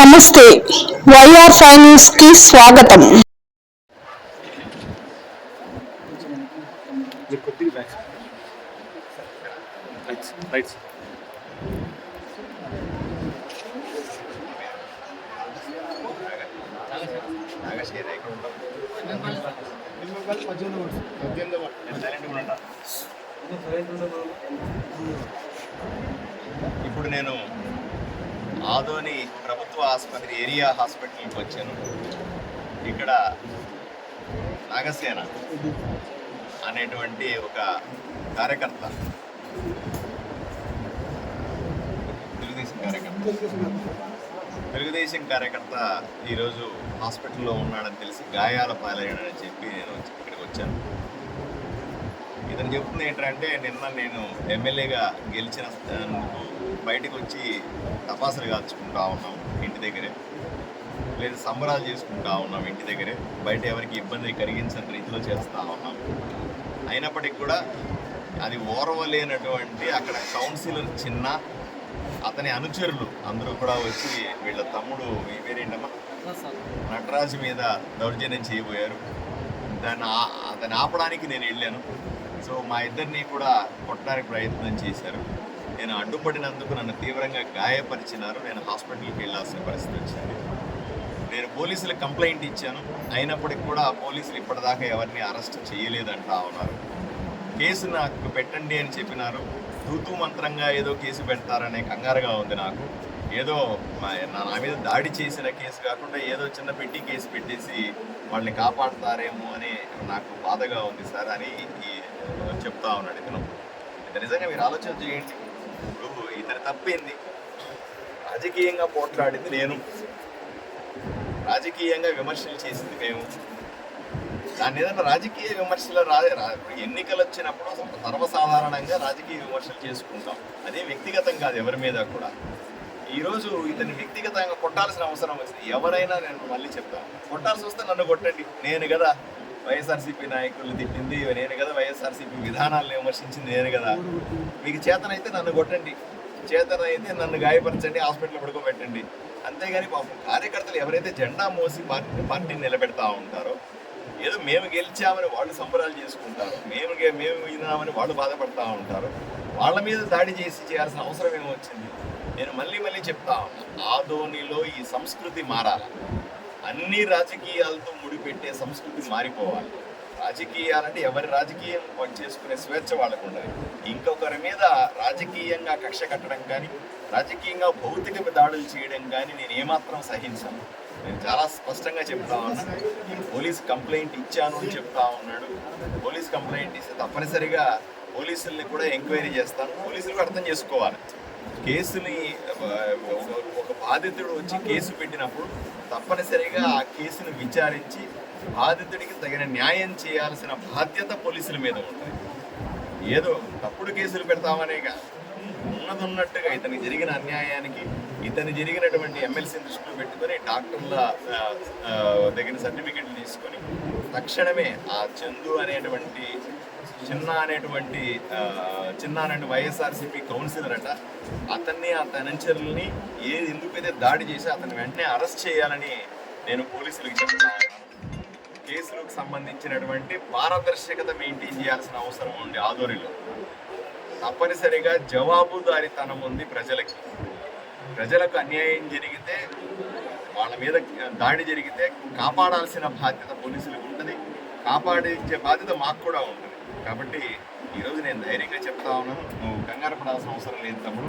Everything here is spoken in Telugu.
నమస్తే. వైఆర్ ఫైనాన్స్కి స్వాగతం. ఇప్పుడు నేను ఆదోని ప్రభుత్వ ఆసుపత్రి ఏరియా హాస్పిటల్కి వచ్చాను. ఇక్కడ నాగసేన అనేటువంటి ఒక కార్యకర్త. తెలుగుదేశం కార్యకర్త. తెలుగుదేశం కార్యకర్త ఈరోజు హాస్పిటల్లో ఉన్నాడని తెలిసి గాయాల పాలయ్యాడని చెప్పి నేను ఇక్కడికి వచ్చాను. ఇతను చెప్తుంది ఏంటంటే నిన్న నేను ఎమ్మెల్యేగా గెలిచిన బయటకు వచ్చి తపాసులు కాల్చుకుంటా ఉన్నాం ఇంటి దగ్గరే. లేదా సంబరాలు చేసుకుంటా ఉన్నాం ఇంటి దగ్గరే. బయట ఎవరికి ఇబ్బంది కలిగించని రీతిలో చేస్తూ ఉన్నాం. అయినప్పటికీ కూడా అది ఓర్వలేనటువంటి అక్కడ కౌన్సిలర్ చిన్న అతని అనుచరులు అందరూ కూడా వచ్చి వీళ్ళ తమ్ముడు ఈ పేరేంటమ్మా? నటరాజు మీద దౌర్జన్యం చేయబోయారు. దాన్ని ఆ- అతన్ని ఆపడానికి నేను వెళ్ళాను. సో మా ఇద్దరిని కూడా కొట్టడానికి ప్రయత్నం చేశారు. నేను అడ్డుపడినందుకు నన్ను తీవ్రంగా గాయపరిచినారు. నేను హాస్పిటల్కి వెళ్ళాల్సిన పరిస్థితి వచ్చింది. నేను పోలీసులకు కంప్లైంట్ ఇచ్చాను. అయినప్పటికీ కూడా ఆ పోలీసులు ఇప్పటిదాకా ఎవరిని అరెస్ట్ చేయలేదంటా ఉన్నారు. కేసు నాకు పెట్టండి అని చెప్పినారు. తూతూ మంత్రంగా ఏదో కేసు పెడతారనే కంగారుగా ఉంది నాకు. ఏదో నా నా మీద దాడి చేసిన కేసు కాకుండా ఏదో చిన్న పెట్టి కేసు పెట్టేసి వాళ్ళని కాపాడతారేమో అని నాకు బాధగా ఉంది సార్ అని చెప్తా ఉన్నాడు ఇతను. నిజంగా మీరు ఆలోచన చేయండి. ఇప్పుడు ఇతని తప్పింది. రాజకీయంగా పోట్లాడింది నేను. రాజకీయంగా విమర్శలు చేసింది మేము. దాని ఏదైనా రాజకీయ విమర్శలు రాదే రా- ఎన్నికలు వచ్చినప్పుడు అసలు సర్వసాధారణంగా రాజకీయ విమర్శలు చేసుకుంటాం. అదే వ్యక్తిగతం కాదు ఎవరి మీద కూడా. ఈరోజు ఇతన్ని వ్యక్తిగతంగా కొట్టాల్సిన అవసరం వచ్చింది. ఎవరైనా నేను మళ్ళీ చెప్తాను. కొట్టాల్సి వస్తే నన్ను కొట్టండి. నేను కదా వైఎస్ఆర్సీపీ నాయకులు తిట్టింది. నేను కదా వైఎస్ఆర్సీపీ విధానాలను విమర్శించింది నేను కదా. మీకు చేతనైతే నన్ను కొట్టండి. చేతనైతే నన్ను గాయపరచండి హాస్పిటల్ పడుకోబెట్టండి. అంతేగాని పాపం కార్యకర్తలు ఎవరైతే జెండా మోసి పార్టీ పార్టీని నిలబెడతా ఉంటారో ఏదో మేము గెలిచామని వాళ్ళు సంబరాలు చేసుకుంటారు మేము గె- మేము విన్నామని వాళ్ళు బాధపడతా ఉంటారు. వాళ్ళ మీద దాడి చేసి చేయాల్సిన అవసరం ఏమొచ్చింది? నేను మళ్ళీ మళ్ళీ చెప్తా ఉన్నా. ఆదోనిలో ఈ సంస్కృతి మారాలి. అన్ని రాజకీయాలతో ముడిపెట్టే సంస్కృతి మారిపోవాలి. రాజకీయాలంటే ఎవరి రాజకీయం వాళ్ళు చేసుకునే స్వేచ్ఛ వాళ్ళకు ఉండాలి ఇంకొకరి మీద రాజకీయంగా కక్ష కట్టడం కానీ రాజకీయంగా భౌతిక దాడులు చేయడం కానీ నేను ఏమాత్రం సహించాను. నేను చాలా స్పష్టంగా చెప్తా ఉన్నా నేను పోలీస్ కంప్లైంట్ ఇచ్చాను అని చెప్తా ఉన్నాడు. పోలీస్ కంప్లైంట్ ఇస్తే తప్పనిసరిగా పోలీసుల్ని కూడా ఎంక్వైరీ చేస్తాను. పోలీసులు అర్థం చేసుకోవాలి. కేసుని ఒక- బాధితుడు వచ్చి కేసు పెట్టినప్పుడు తప్పనిసరిగా ఆ కేసును విచారించి బాధితుడికి తగిన న్యాయం చేయాల్సిన బాధ్యత పోలీసుల మీద ఉంటుంది ఏదో తప్పుడు కేసులు పెడతామనే కాదు. ఉన్నదున్నట్టుగా ఇతనికి జరిగిన అన్యాయానికి ఇతని జరిగినటువంటి ఎమ్మెల్సీని దృష్టిలో పెట్టుకొని డాక్టర్ల దగ్గర సర్టిఫికెట్లు తీసుకొని తక్షణమే ఆ చందు అనేటువంటి చిన్న అనేటువంటి చిన్న అనేటువంటి వైఎస్ఆర్సీపీ కౌన్సిలర్ అట అతన్ని ఆ అనుచరుల్ని ఏది ఎందుకైతే దాడి చేసి అతన్ని వెంటనే అరెస్ట్ చేయాలని నేను పోలీసులకు చెప్తున్నాను కేసులకు సంబంధించినటువంటి పారదర్శకత మెయింటైన్ చేయాల్సిన అవసరం ఉంది ఆధ్వర్యంలో. తప్పనిసరిగా జవాబుదారీతనం ఉంది ప్రజలకి. ప్రజలకు అన్యాయం జరిగితే వాళ్ళ మీద దాడి జరిగితే కాపాడాల్సిన బాధ్యత పోలీసులకు ఉంటుంది. కాపాడించే బాధ్యత మాకు కూడా ఉంటుంది. కాబట్టి ఈరోజు నేను ధైర్యంగా చెప్తా ఉన్నాను. నువ్వు కంగారు పడాల్సిన అవసరం లేదు తమ్ముడు.